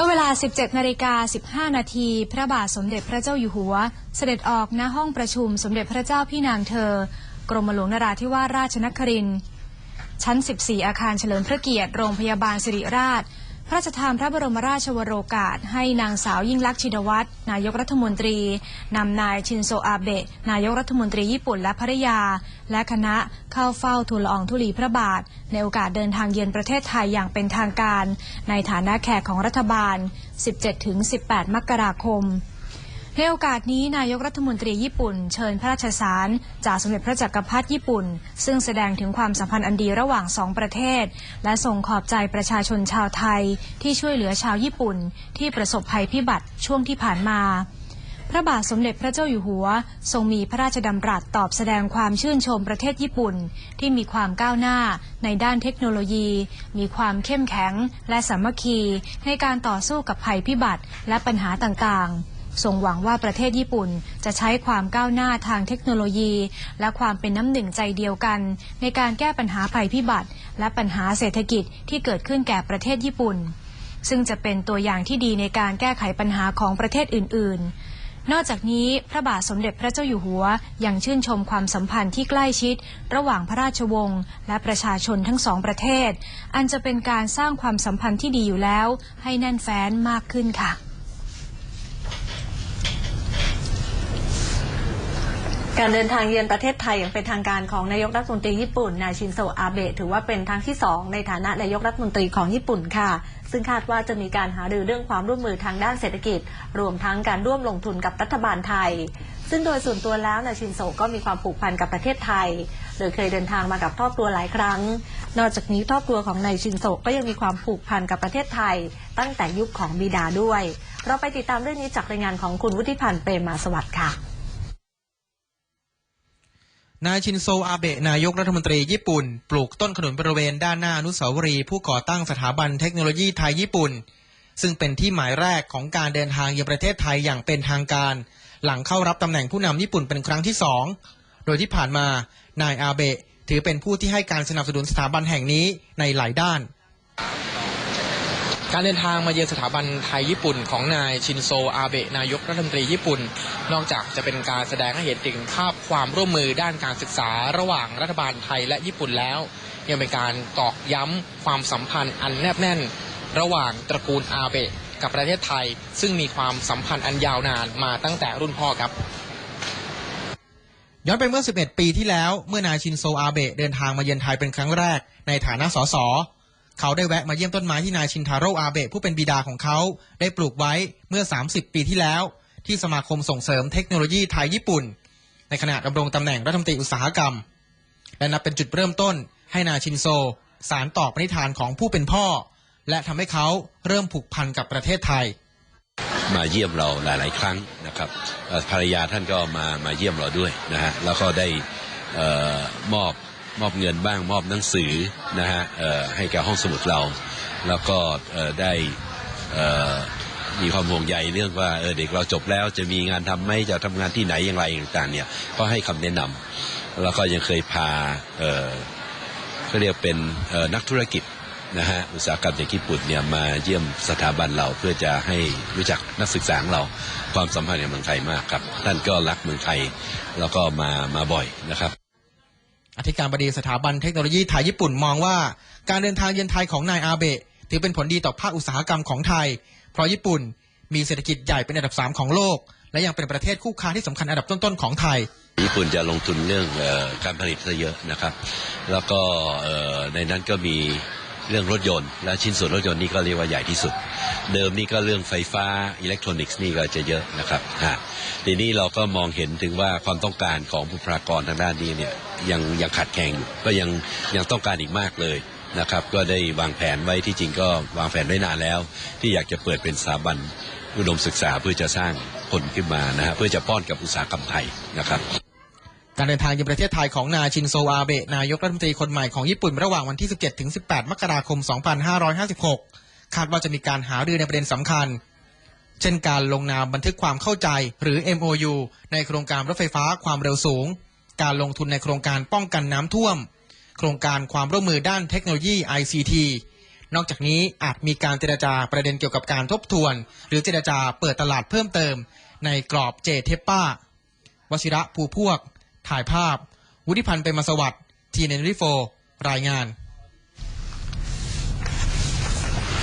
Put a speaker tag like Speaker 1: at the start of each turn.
Speaker 1: มื่อเวลา 17นาฬิกา15 นาทีพระบาทสมเด็จพระเจ้าอยู่หัว เสด็จออกณห้องประชุมสมเด็จพระเจ้าพี่นางเธอ กรมหลวงนราธิวาสราชนครินทร์ชั้น 14 อาคารเฉลิมพระเกียรติโรงพยาบาลสิริราช พระราชทานพระบรมราชวโรกาส ให้นางสาวยิ่งลักษณ์ชินวัตรนายกรัฐมนตรีนำนายชินโซอาเบะนายกรัฐมนตรีญี่ปุ่นและภรรยา และคณะเข้าเฝ้าทูลละอองธุลีพระบาท ในโอกาสเดินทางเยือนประเทศไทยอย่างเป็นทางการ ในฐานะแขกของรัฐบาล 17-18 มกราคม ในโอกาสนี้นายกรัฐมนตรีญี่ปุ่น เชิญพระราชสารจากสมเด็จพระจักรพรรดิญี่ปุ่น ซึ่งแสดงถึงความสัมพันธ์อันดีระหว่างสองประเทศ และทรงขอบใจประชาชนชาวไทย ที่ช่วยเหลือชาวญี่ปุ่น ที่ประสบภัยพิบัติช่วงที่ผ่านมาพระบาทสมเด็จพระเจ้าอยู่หัว ทรงมีพระราชดำรัสตอบแสดงความชื่นชมประเทศญี่ปุ่น ที่มีความก้าวหน้าในด้านเทคโนโลยี มีความเข้มแข็งและสามัคคี ในการต่อสู้กับภัยพิบัติและปัญหาต่างๆ ทรงหวังว่าประเทศญี่ปุ่นจะใช้ความก้าวหน้าทางเทคโนโลยี และความเป็นน้ำหนึ่งใจเดียวกัน ในการแก้ปัญหาภัยพิบัติ และปัญหาเศรษฐกิจที่เกิดขึ้นแก่ประเทศญี่ปุ่น ซึ่งจะเป็นตัวอย่างที่ดีในการแก้ไขปัญหาของประเทศอื่น ๆนอกจากนี้พระบาทสมเด็จพระเจ้าอยู่หัวยังชื่นชมความสัมพันธ์ที่ใกล้ชิด ระหว่างพระราชวงศ์และประชาชนทั้งสองประเทศ อันจะเป็นการสร้างความสัมพันธ์ที่ดีอยู่แล้ว ให้แน่นแฟ้นมากขึ้นค่ะ
Speaker 2: การเดินทางเยือนประเทศไทยอย่างเป็นทางการของนายกรัฐมนตรีญี่ปุ่นนายชินโซอาเบะถือว่าเป็นครั้งที่สองในฐานะนายกรัฐมนตรีของญี่ปุ่นค่ะ ซึ่งคาดว่าจะมีการหารือเรื่องความร่วมมือทางด้านเศรษฐกิจ รวมทั้งการร่วมลงทุนกับรัฐบาลไทย ซึ่งโดยส่วนตัวแล้วนายชินโซก็มีความผูกพันกับประเทศไทย โดยเคยเดินทางมากับครอบครัวหลายครั้ง นอกจากนี้ครอบครัวของนายชินโซก็ยังมีความผูกพันกับประเทศไทย ตั้งแต่ยุคของบิดาด้วย เราไปติดตามเรื่องนี้จากรายงานของคุณวุฒิพันธ์เปรมมาสวัสดิ์ค่ะ
Speaker 3: นายชินโซอาเบะนายกรัฐมนตรีญี่ปุ่น ปลูกต้นขนุนบริเวณด้านหน้าอนุสาวรีย์ผู้ก่อตั้งสถาบันเทคโนโลยีไทยญี่ปุ่น ซึ่งเป็นที่หมายแรกของการเดินทางเยือนประเทศไทยอย่างเป็นทางการ หลังเข้ารับตำแหน่งผู้นำญี่ปุ่นเป็นครั้งที่สองโดยที่ผ่านมานายอาเบะถือเป็นผู้ที่ให้การสนับสนุนสถาบันแห่งนี้ในหลายด้าน การเดินทางมาเยือนสถาบันไทยญี่ปุ่นของนายชินโซอาเบะนายกรัฐมนตรีญี่ปุ่น นอกจากจะเป็นการแสดงให้เห็นถึงภาพความร่วมมือด้านการศึกษาระหว่างรัฐบาลไทยและญี่ปุ่นแล้ว ยังเป็นการตอกย้ำความสัมพันธ์อันแนบแน่น ระหว่างตระกูลอาเบะกับประเทศไทย ซึ่งมีความสัมพันธ์อันยาวนานมาตั้งแต่รุ่นพ่อครับย้อนไปเมื่อ 11 ปีที่แล้ว เมื่อนายชินโซอาเบะเดินทางมาเยือนไทยเป็นครั้งแรกในฐานะสส เขาได้แวะมาเยี่ยมต้นไม้ที่นายชินทาโร่อาเบะผู้เป็นบิดาของเขา ได้ปลูกไว้เมื่อ 30 ปีที่แล้ว ที่สมาคมส่งเสริมเทคโนโลยีไทยญี่ปุ่น ในขณะดำรงตำแหน่งรัฐมนตรีอุตสาหกรรม และนับเป็นจุดเริ่มต้น ให้นายชินโซ สารต่อปณิธานของผู้เป็นพ่อ และทำให้เขาเริ่มผูกพันกับประเทศไทย
Speaker 4: มาเยี่ยมเราหลาย ๆ ครั้งนะครับภรรยาท่านก็มามาเยี่ยมเราด้วยนะฮะแล้วก็ได้ออมอบ มอบเงินบ้างมอบหนังสือนะฮะให้แก่ห้องสมุดเรา แล้วก็ได้มีความห่วงใยเรื่องว่าเเด็กเราจบแล้วจะมีงานทำไหมจะทำงานที่ไหนอย่างไรต่างๆเนี่ยก็ให้คำแนะนำแล้วก็ยังเคยพาเขาเรียกเป็นนักธุรกิจนะฮะอุตสาหกรรมจากญี่ปุ่นเนี่ยมาเยี่ยมสถาบันเราเพื่อจะให้รู้จักนักศึกษาของเราความสัมพันธ์กับเมืองไทยมากครับ ท่านก็รักเมืองไทยแล้วก็มามาบ่อยนะครับ
Speaker 3: อธิการบดีสถาบันเทคโนโลยีไทยญี่ปุ่นมองว่า การเดินทางเยือนไทยของนายอาเบะถือเป็นผลดีต่อภาคอุตสาหกรรมของไทย เพราะญี่ปุ่นมีเศรษฐกิจใหญ่เป็นอันดับ 3 ของโลก และยังเป็นประเทศคู่ค้าที่สำคัญอันดับต้นๆของไทย
Speaker 4: ญี่ปุ่นจะลงทุนเรื่องการผลิตซะเยอะนะครับ แล้วก็ในนั้นก็มี เรื่องรถยนต์และชิ้นส่วนรถยนต์นี่ก็เรียกว่าใหญ่ที่สุด เดิมนี่ก็เรื่องไฟฟ้าอิเล็กทรอนิกส์นี่ก็จะเยอะนะครับฮะทีนี้เราก็มองเห็นถึงว่าความต้องการของบุคลากรทางด้านนี้เนี่ยยังยังขาดแคลนอยู่ก็ยังยังต้องการอีกมากเลยนะครับก็ได้วางแผนไว้ที่จริงก็วางแผนไว้นานแล้ว ที่อยากจะเปิดเป็นสถาบันอุดมศึกษาเพื่อจะสร้างผลขึ้นมานะฮะเพื่อจะป้อนกับอุตสาหกรรมไทยนะครับ
Speaker 3: การเดินทางยังประเทศไทยของนายชินโซอาเบะนายกรัฐมนตรีคนใหม่ของญี่ปุ่นระหว่างวันที่ 17-18 มกราคม 2556 คาดว่าจะมีการหารือในประเด็นสำคัญ เช่นการลงนามบันทึกความเข้าใจหรือ MOU ในโครงการรถไฟฟ้าความเร็วสูง การลงทุนในโครงการป้องกันน้ำท่วม โครงการความร่วมมือด้านเทคโนโลยี ICT นอกจากนี้อาจมีการเจรจาประเด็นเกี่ยวกับการทบทวน หรือเจรจาเปิดตลาดเพิ่มเติม ในกรอบเจเทปป้าวชิระภูพวก ถ่ายภาพ วุฒิพันธ์เป็นมาสวัสดิ์ทีเนนริโฟรายงาน